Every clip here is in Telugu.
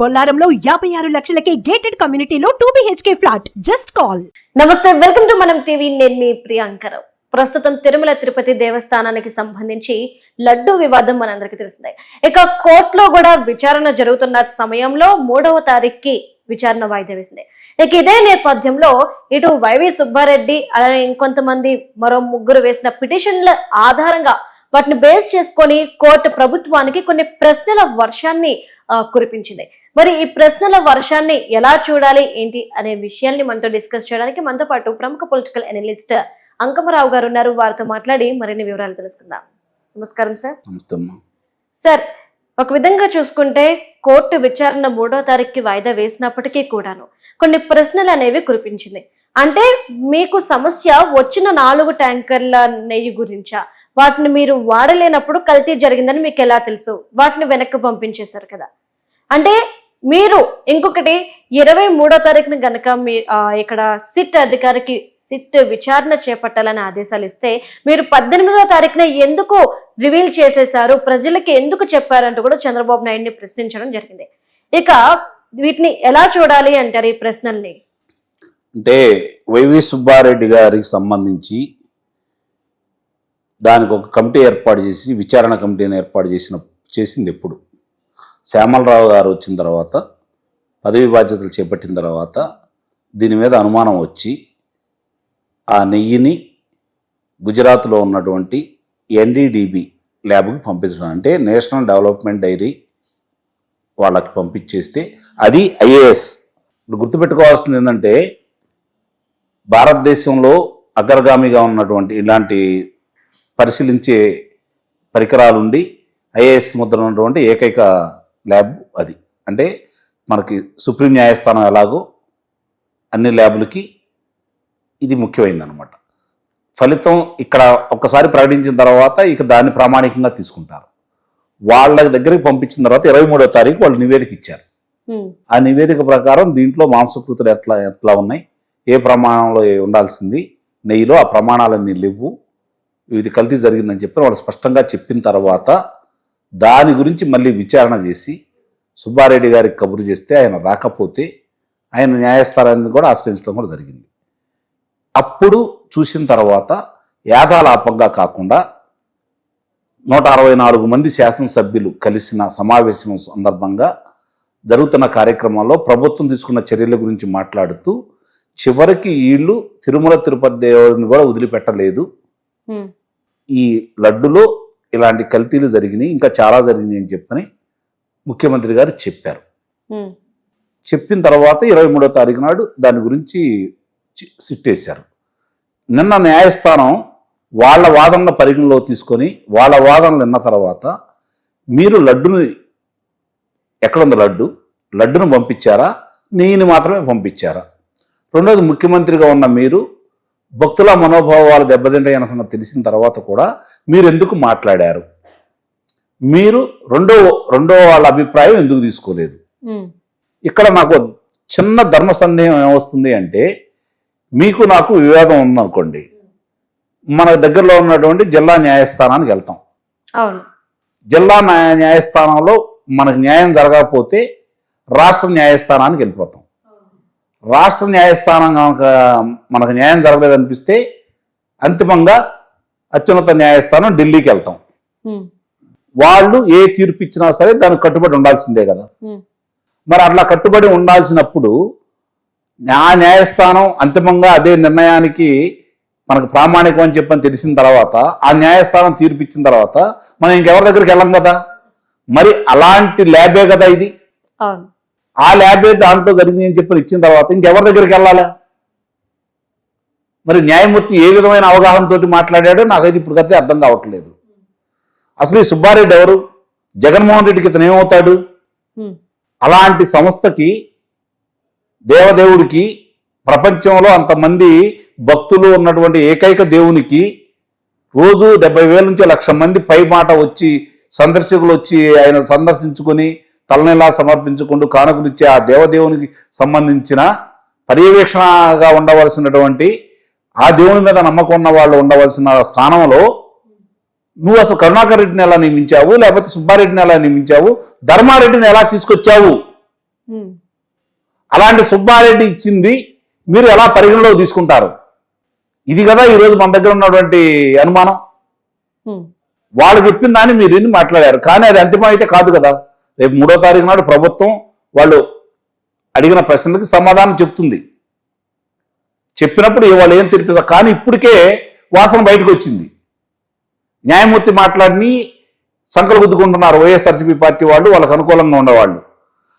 బొల్లారంలో యాభై ఆరు లక్షలకే గేటెడ్ కమ్యూనిటీలో two BHK flat just call నమస్తే వెల్కమ్ టు మనం టీవీ నేను మీ ప్రియాంకరావు ప్రస్తుతం తిరుమల తిరుపతి దేవస్థానానికి సంబంధించి లడ్డూ వివాదం మనందరికీ తెలిసిందే ఇక కోర్టులో కూడా విచారణ జరుగుతున్న సమయంలో మూడవ తారీఖుకి విచారణ వాయిదా వేసింది. ఇక ఇదే నేపథ్యంలో ఇటు వైవి సుబ్బారెడ్డి అలానే ఇంకొంతమంది మరో ముగ్గురు వేసిన పిటిషన్ల ఆధారంగా వాటిని బేస్ చేసుకొని కోర్టు ప్రభుత్వానికి కొన్ని ప్రశ్నల వర్షాన్ని కురిపించింది. మరి ఈ ప్రశ్నల వర్షాన్ని ఎలా చూడాలి ఏంటి అనే విషయాన్ని మనతో డిస్కస్ చేయడానికి మనతో పాటు ప్రముఖ పొలిటికల్ అనలిస్ట్ అంకమరావు గారు ఉన్నారు. వారితో మాట్లాడి మరిన్ని వివరాలు తెలుసుకుందాం. నమస్కారం సార్. సార్ ఒక విధంగా చూసుకుంటే కోర్టు విచారణ మూడో తారీఖుకి వాయిదా వేసినప్పటికీ కూడాను కొన్ని ప్రశ్నలు అనేవి కురిపించింది. అంటే మీకు సమస్య వచ్చిన నాలుగు ట్యాంకర్ల నెయ్యి గురించా? వాటిని మీరు వాడలేనప్పుడు కల్తీ జరిగిందని మీకు ఎలా తెలుసు? వాటిని వెనక్కి పంపించేశారు కదా. అంటే మీరు ఇంకొకటి ఇరవై మూడో తారీఖున గనక మీ ఇక్కడ సిట్ అధికారికి సిట్ విచారణ చేపట్టాలని ఆదేశాలు ఇస్తే మీరు పద్దెనిమిదో తారీఖున ఎందుకు రివీల్ చేసేశారు? ప్రజలకి ఎందుకు చెప్పారంటూ కూడా చంద్రబాబు నాయుడిని ప్రశ్నించడం జరిగింది. ఇక వీటిని ఎలా చూడాలి అంటారు ఈ ప్రశ్నల్ని? అంటే వైవి సుబ్బారెడ్డి గారికి సంబంధించి దానికి ఒక కమిటీ ఏర్పాటు చేసి విచారణ కమిటీని ఏర్పాటు చేసిన చేసింది ఎప్పుడు. శ్యామలరావు గారు వచ్చిన తర్వాత పదవి బాధ్యతలు చేపట్టిన తర్వాత దీని మీద అనుమానం వచ్చి ఆ నెయ్యిని గుజరాత్లో ఉన్నటువంటి ఎన్డీడీబీ ల్యాబ్కి పంపించడం. అంటే నేషనల్ డెవలప్మెంట్ డైరీ వాళ్ళకి పంపించేస్తే అది ఐఏఎస్. ఇప్పుడు గుర్తుపెట్టుకోవాల్సింది ఏంటంటే భారతదేశంలో అగ్రగామిగా ఉన్నటువంటి ఇలాంటి పరిశీలించే పరికరాలుండి ఐఏఎస్ ముద్ర ఉన్నటువంటి ఏకైక ల్యాబ్ అది. అంటే మనకి సుప్రీం న్యాయస్థానం ఎలాగో అన్ని ల్యాబులకి ఇది ముఖ్యమైనది అనమాట ఫలితం ఇక్కడ ఒక్కసారి ప్రకటించిన తర్వాత ఇక దాన్ని ప్రామాణికంగా తీసుకుంటారు. వాళ్ళ దగ్గరికి పంపించిన తర్వాత ఇరవై మూడో తారీఖు వాళ్ళు నివేదిక ఇచ్చారు. ఆ నివేదిక ప్రకారం దీంట్లో మాంసకృతులు ఎట్లా ఎట్లా ఉన్నాయి? ఏ ప్రమాణంలో ఉండాల్సింది? నెయ్యిలో ఆ ప్రమాణాలన్నీ లేవు. ఇది కల్తీ జరిగిందని చెప్పి వాళ్ళు స్పష్టంగా చెప్పిన తర్వాత దాని గురించి మళ్ళీ విచారణ చేసి సుబ్బారెడ్డి గారికి కబురు చేస్తే ఆయన రాకపోతే ఆయన న్యాయస్థానాన్ని కూడా ఆశ్రయించడం కూడా జరిగింది. అప్పుడు చూసిన తర్వాత యాథాలాపంగా కాకుండా నూట అరవై నాలుగు మంది శాసనసభ్యులు కలిసిన సమావేశం సందర్భంగా జరుగుతున్న కార్యక్రమంలో ప్రభుత్వం తీసుకున్న చర్యల గురించి మాట్లాడుతూ చివరికి వీళ్ళు తిరుమల తిరుపతి దేవుడిని కూడా వదిలిపెట్టలేదు. ఈ లడ్డులో ఇలాంటి కల్తీలు జరిగినాయి ఇంకా చాలా జరిగినాయి అని చెప్పని ముఖ్యమంత్రి గారు చెప్పారు. చెప్పిన తర్వాత ఇరవై మూడో తారీఖు నాడు దాని గురించి సిట్టేశారు. నిన్న న్యాయస్థానం వాళ్ళ వాదనల పరిగణలో తీసుకొని వాళ్ళ వాదనలు విన్న తర్వాత మీరు లడ్డుని ఎక్కడుంది లడ్డు? లడ్డును పంపించారా? నెయ్యిని మాత్రమే పంపించారా? రెండోది ముఖ్యమంత్రిగా ఉన్న మీరు భక్తుల మనోభావాలు దెబ్బతింటాయన్న సంగతి తెలిసిన తర్వాత కూడా మీరు ఎందుకు మాట్లాడారు? మీరు రెండో రెండో వాళ్ళ అభిప్రాయం ఎందుకు తీసుకోలేదు? ఇక్కడ నాకు చిన్న ధర్మ సందేహం ఏమొస్తుంది అంటే మీకు నాకు వివాదం ఉందనుకోండి మన దగ్గరలో ఉన్నటువంటి జిల్లా న్యాయస్థానానికి వెళ్తాం. అవును. జిల్లా న్యాయ న్యాయస్థానంలో మనకు న్యాయం జరగకపోతే రాష్ట్ర న్యాయస్థానానికి వెళ్ళిపోతాం. రాష్ట్ర న్యాయస్థానం కనుక మనకు న్యాయం జరగలేదనిపిస్తే అంతిమంగా అత్యున్నత న్యాయస్థానం ఢిల్లీకి వెళ్తాం. వాళ్ళు ఏ తీర్పు ఇచ్చినా సరే దానికి కట్టుబడి ఉండాల్సిందే కదా. మరి అట్లా కట్టుబడి ఉండాల్సినప్పుడు ఆ న్యాయస్థానం అంతిమంగా అదే నిర్ణయానికి మనకు ప్రామాణికం అని చెప్పని తెలిసిన తర్వాత ఆ న్యాయస్థానం తీర్పు ఇచ్చిన తర్వాత మనం ఇంకెవరి దగ్గరికి వెళ్ళం కదా? మరి అలాంటి ల్యాబే కదా ఇది. అవును. ఆ ల్యాబే దాంట్లో జరిగింది అని చెప్పని ఇచ్చిన తర్వాత ఇంకెవరి దగ్గరికి వెళ్ళాలా? మరి న్యాయమూర్తి ఏ విధమైన అవగాహనతోటి మాట్లాడాడో నాకైతే ఇప్పుడు కదే అర్థం కావట్లేదు. అసలు ఈ సుబ్బారెడ్డి ఎవరు? జగన్మోహన్ రెడ్డికి ఇతను ఏమవుతాడు? అలాంటి సంస్థకి దేవదేవుడికి ప్రపంచంలో అంతమంది భక్తులు ఉన్నటువంటి ఏకైక దేవునికి రోజు డెబ్బై వేల నుంచి లక్ష మంది పై మాట వచ్చి సందర్శకులు వచ్చి ఆయన సందర్శించుకొని తలనెలా సమర్పించుకుంటూ కానుకలిచ్చే ఆ దేవదేవునికి సంబంధించిన పర్యవేక్షణగా ఉండవలసినటువంటి ఆ దేవుని మీద నమ్మకం ఉన్న వాళ్ళు ఉండవలసిన స్థానంలో నువ్వు అసలు కరుణాకర్ రెడ్డిని ఎలా నియమించావు? లేకపోతే సుబ్బారెడ్డిని ఎలా నియమించావు? ధర్మారెడ్డిని ఎలా తీసుకొచ్చావు? అలాంటి సుబ్బారెడ్డి ఇచ్చింది మీరు ఎలా పరిగణలోకి తీసుకుంటారు? ఇది కదా ఈరోజు మన దగ్గర ఉన్నటువంటి అనుమానం. వాళ్ళు చెప్పిన దాన్ని మీరు ఎన్ని మాట్లాడారు. కానీ అది అంతిమం అయితే కాదు కదా. రేపు మూడో తారీఖు నాడు ప్రభుత్వం వాళ్ళు అడిగిన ప్రశ్నలకి సమాధానం చెప్తుంది. చెప్పినప్పుడు వాళ్ళు ఏం తెరిపిస్తారు కానీ ఇప్పటికే వాసన బయటకు వచ్చింది. న్యాయమూర్తి మాట్లాడిని సంకలు గుద్దుకుంటున్నారు వైఎస్ఆర్సీపీ పార్టీ వాళ్ళు వాళ్ళకు అనుకూలంగా ఉండేవాళ్ళు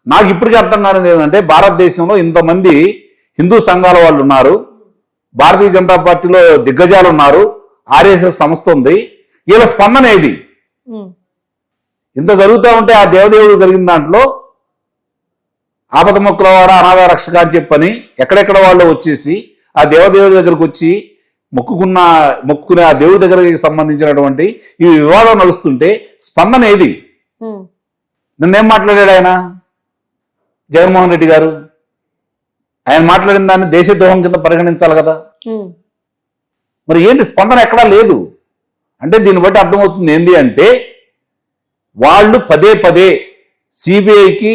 నాకు ఇప్పటికీ అర్థం కానిది ఏంటంటే భారతదేశంలో ఇంతమంది హిందూ సంఘాల వాళ్ళు ఉన్నారు. భారతీయ జనతా పార్టీలో దిగ్గజాలు ఉన్నారు. ఆర్ఎస్ఎస్ సంస్థ ఉంది. వీళ్ళ స్పందన ఏది? ఇంత జరుగుతూ ఉంటే ఆ దేవదేవుడు జరిగిన దాంట్లో ఆపద మొక్కులవాడ అనాథ రక్షక అని చెప్పని ఎక్కడెక్కడ వాళ్ళు వచ్చేసి ఆ దేవదేవుడి దగ్గరకు వచ్చి మొక్కుకున్న మొక్కుకునే ఆ దేవుడి దగ్గరికి సంబంధించినటువంటి ఈ వివాదం నడుస్తుంటే స్పందన ఏది? నిన్నేం మాట్లాడాడు ఆయన? జగన్మోహన్ రెడ్డి గారు. ఆయన మాట్లాడిన దాన్ని దేశద్రోహం కింద పరిగణించాలి కదా. మరి ఏంటి స్పందన ఎక్కడా లేదు. అంటే దీన్ని బట్టి అర్థమవుతుంది ఏంటి అంటే వాళ్ళు పదే పదే సిబిఐకి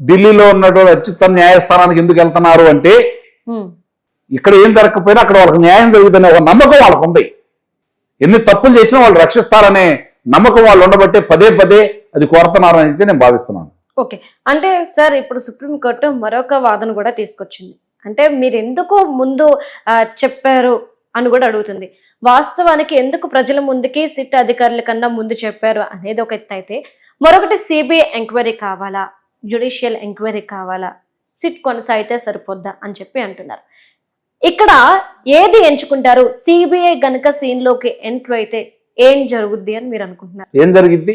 ఢిల్లీలో ఉన్నటువంటి అత్యుత్తమ న్యాయస్థానానికి ఎందుకు వెళ్తున్నారు అంటే ఇక్కడ ఏం జరగకపోయినా అక్కడ వాళ్ళకి న్యాయం జరుగుతుందనే ఒక నమ్మకం వాళ్ళకు ఉంది. ఎన్ని తప్పులు చేసినా వాళ్ళు రక్షిస్తారనే నమ్మకం వాళ్ళు ఉండబట్టే పదే పదే అది కోరుతున్నారు అని అయితే నేను భావిస్తున్నాను. ఓకే. అంటే సార్ ఇప్పుడు సుప్రీంకోర్టు మరొక వాదన కూడా తీసుకొచ్చింది. అంటే మీరు ఎందుకు ముందు చెప్పారు అని కూడా అడుగుతుంది. వాస్తవానికి ఎందుకు ప్రజల ముందుకి సిట్ అధికారుల కన్నా ముందు చెప్పారు అనేది ఒక ఎత్తు అయితే మరొకటి సిబిఐ ఎంక్వైరీ కావాలా? జ్యుడిషియల్ ఎంక్వైరీ కావాలా? సిట్ కొనసాగితే సరిపోద్దా అని చెప్పి అంటున్నారు. ఇక్కడ ఏది ఎంచుకుంటారు? సిబిఐ గనక సీన్లోకి అయితే ఏం జరుగుద్ది అని మీరు అనుకుంటున్నారు? ఏం జరిగింది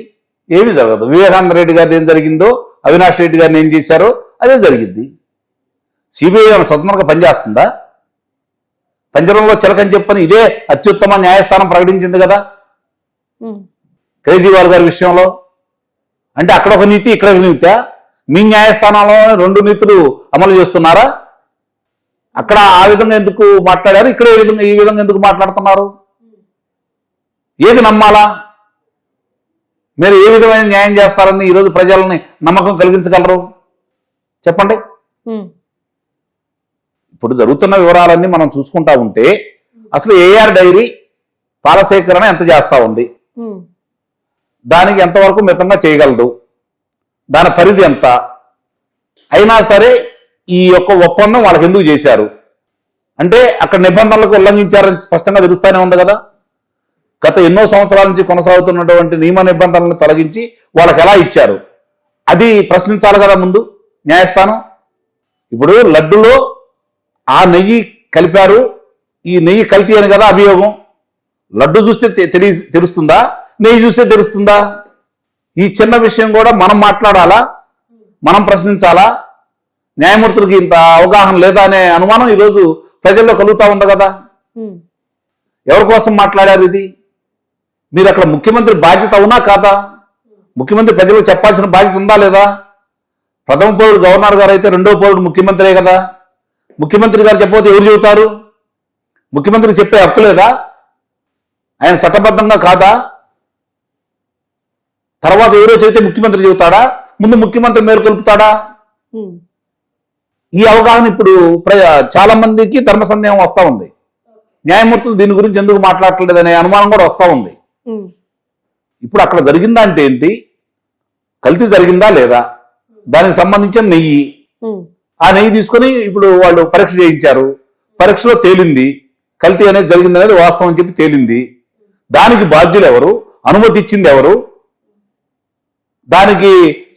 ఏమి జరగదు. వివేకానంద రెడ్డి గారిది ఏం జరిగిందో అవినాష్ రెడ్డి గారిని ఏం చేశారో అదే జరిగింది సిబిఐ స్వతంత్రంగా పనిచేస్తుందా? పంజరంలో చిలకని చెప్పని ఇదే అత్యుత్తమ న్యాయస్థానం ప్రకటించింది కదా? కేజ్రీవాల్ గారి విషయంలో? అంటే అక్కడ ఒక నీతి ఇక్కడ ఒక నీతి. మీ న్యాయస్థానంలో రెండు నీతులు అమలు చేస్తున్నారా? అక్కడ ఆ విధంగా ఎందుకు మాట్లాడారు? ఇక్కడ ఈ విధంగా ఈ విధంగా ఎందుకు మాట్లాడుతున్నారు? ఏది నమ్మాలా? మీరు ఏ విధమైన న్యాయం చేస్తారని ఈరోజు ప్రజలని నమ్మకం కలిగించగలరు? చెప్పండి. ఇప్పుడు జరుగుతున్న వివరాలన్నీ మనం చూసుకుంటా ఉంటే అసలు ఏఆర్ డైరీ పాల సేకరణ ఎంత చేస్తా ఉంది? దానికి ఎంతవరకు మితంగా చేయగలదు? దాని పరిధి ఎంత? అయినా సరే ఈ యొక్క ఒప్పందం వాళ్ళకి ఎందుకు చేశారు? అంటే అక్కడ నిబంధనలకు ఉల్లంఘించారని స్పష్టంగా తెలుస్తూనే ఉంది కదా. గత ఎన్నో సంవత్సరాల నుంచి కొనసాగుతున్నటువంటి నియమ నిబంధనలను తొలగించి వాళ్ళకి ఎలా ఇచ్చారు? అది ప్రశ్నించాలి కదా ముందు న్యాయస్థానం. ఇప్పుడు లడ్డులో ఆ నెయ్యి కలిపారు. ఈ నెయ్యి కల్తీ అని కదా అభియోగం? లడ్డు చూస్తే తెలి తెలుస్తుందా? నెయ్యి చూస్తే తెలుస్తుందా? ఈ చిన్న విషయం కూడా మనం మాట్లాడాలా? మనం ప్రశ్నించాలా? న్యాయమూర్తులకి ఇంత అవగాహన లేదా అనే అనుమానం ఈరోజు ప్రజల్లో కలుగుతా ఉంది కదా. ఎవరి కోసం మాట్లాడారు ఇది? మీరు అక్కడ ముఖ్యమంత్రి బాధ్యత అవునా కాదా? ముఖ్యమంత్రి ప్రజలకు చెప్పాల్సిన బాధ్యత ఉందా లేదా? ప్రథమ పౌరుడు గవర్నర్ గారు అయితే రెండో పౌరుడు ముఖ్యమంత్రే కదా. ముఖ్యమంత్రి గారు చెప్పకపోతే ఎవరు చెబుతారు? ముఖ్యమంత్రికి చెప్పే హక్కు లేదా? ఆయన చట్టబద్ధంగా కాదా? తర్వాత ఎవరో చెబితే ముఖ్యమంత్రి చెబుతాడా? ముందు ముఖ్యమంత్రి మేలుకొల్పుతాడా ఈ అవగాహన ఇప్పుడు చాలా మందికి ధర్మ సందేహం వస్తా ఉంది. న్యాయమూర్తులు దీని గురించి ఎందుకు మాట్లాడట్లేదు అనే అనుమానం కూడా వస్తా ఉంది. ఇప్పుడు అక్కడ జరిగిందా అంటే ఏంటి? కల్తీ జరిగిందా లేదా? దానికి సంబంధించిన నెయ్యి ఆ నెయ్యి తీసుకొని ఇప్పుడు వాళ్ళు పరీక్ష చేయించారు. పరీక్షలో తేలింది. కల్తీ అనేది జరిగింది అనేది వాస్తవం అని చెప్పి తేలింది. దానికి బాధ్యులు ఎవరు? అనుమతి ఇచ్చింది ఎవరు? దానికి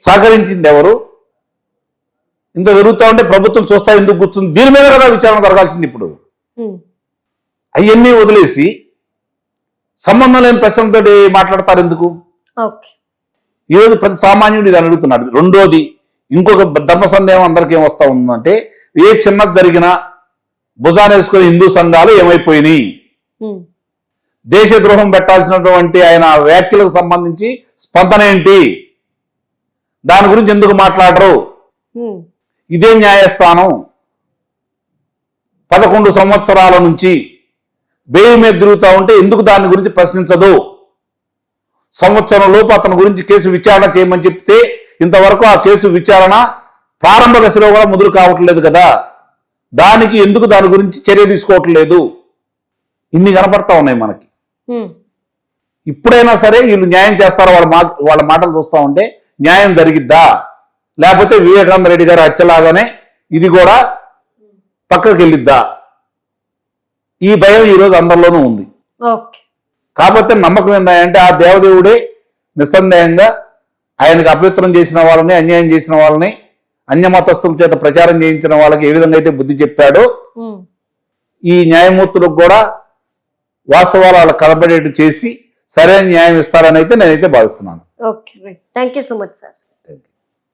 సహకరించింది ఎవరు? ఇంత జరుగుతూ ఉంటే ప్రభుత్వం చూస్తా ఎందుకు కూర్చుంది? దీని మీద కదా విచారణ జరగాల్సింది ఇప్పుడు. అవన్నీ వదిలేసి సంబంధం లేని ప్రశ్నలతోటి మాట్లాడతారు ఎందుకు? ఈరోజు ప్రతి సామాన్యుడు ఇది అడుగుతున్నాడు. రెండోది ఇంకొక ధర్మ సందేహం అందరికీ ఏం వస్తా ఉందంటే ఏ చిన్నది జరిగినా వేసుకుని హిందూ సంఘాలు ఏమైపోయినాయి? ఉమ్, దేశద్రోహం పెట్టాల్సినటువంటి ఆయన వ్యాఖ్యలకు సంబంధించి స్పందన ఏంటి? దాని గురించి ఎందుకు మాట్లాడరు? ఇదే న్యాయస్థానం. పదకొండు సంవత్సరాల నుంచి బెయిల్ మీద తిరుగుతా ఉంటే ఎందుకు దాని గురించి ప్రశ్నించదు? సంవత్సరం లోపు అతని గురించి కేసు విచారణ చేయమని చెప్తే ఇంతవరకు ఆ కేసు విచారణ ప్రారంభ దశలో కూడా ముదురు కావట్లేదు కదా. దానికి ఎందుకు దాని గురించి చర్య తీసుకోవట్లేదు? ఇన్ని కనపడతా ఉన్నాయి మనకి. ఇప్పుడైనా సరే వీళ్ళు న్యాయం చేస్తారో వాళ్ళ మా వాళ్ళ మాటలు చూస్తా ఉంటే న్యాయం జరిగిద్దా? లేకపోతే వివేకానంద రెడ్డి గారి హత్యలాగానే ఇది కూడా పక్కకి వెళ్ళిద్దా? ఈ భయం ఈరోజు అందరిలోనూ ఉంది. కాకపోతే నమ్మకం ఏంటంటే ఆ దేవదేవుడే నిస్సందేహంగా ఆయనకు అపవిత్రం చేసిన వాళ్ళని అన్యాయం చేసిన వాళ్ళని అన్యమతస్తుల చేత ప్రచారం చేయించిన వాళ్ళకి ఏ విధంగా అయితే బుద్ధి చెప్పాడో ఈ న్యాయమూర్తులకు కూడా వాస్తవాలు వాళ్ళకి కనబడేట్టు చేసి సరైన న్యాయం ఇస్తారని అయితే నేనైతే భావిస్తున్నాను. Okay thank you so much sir.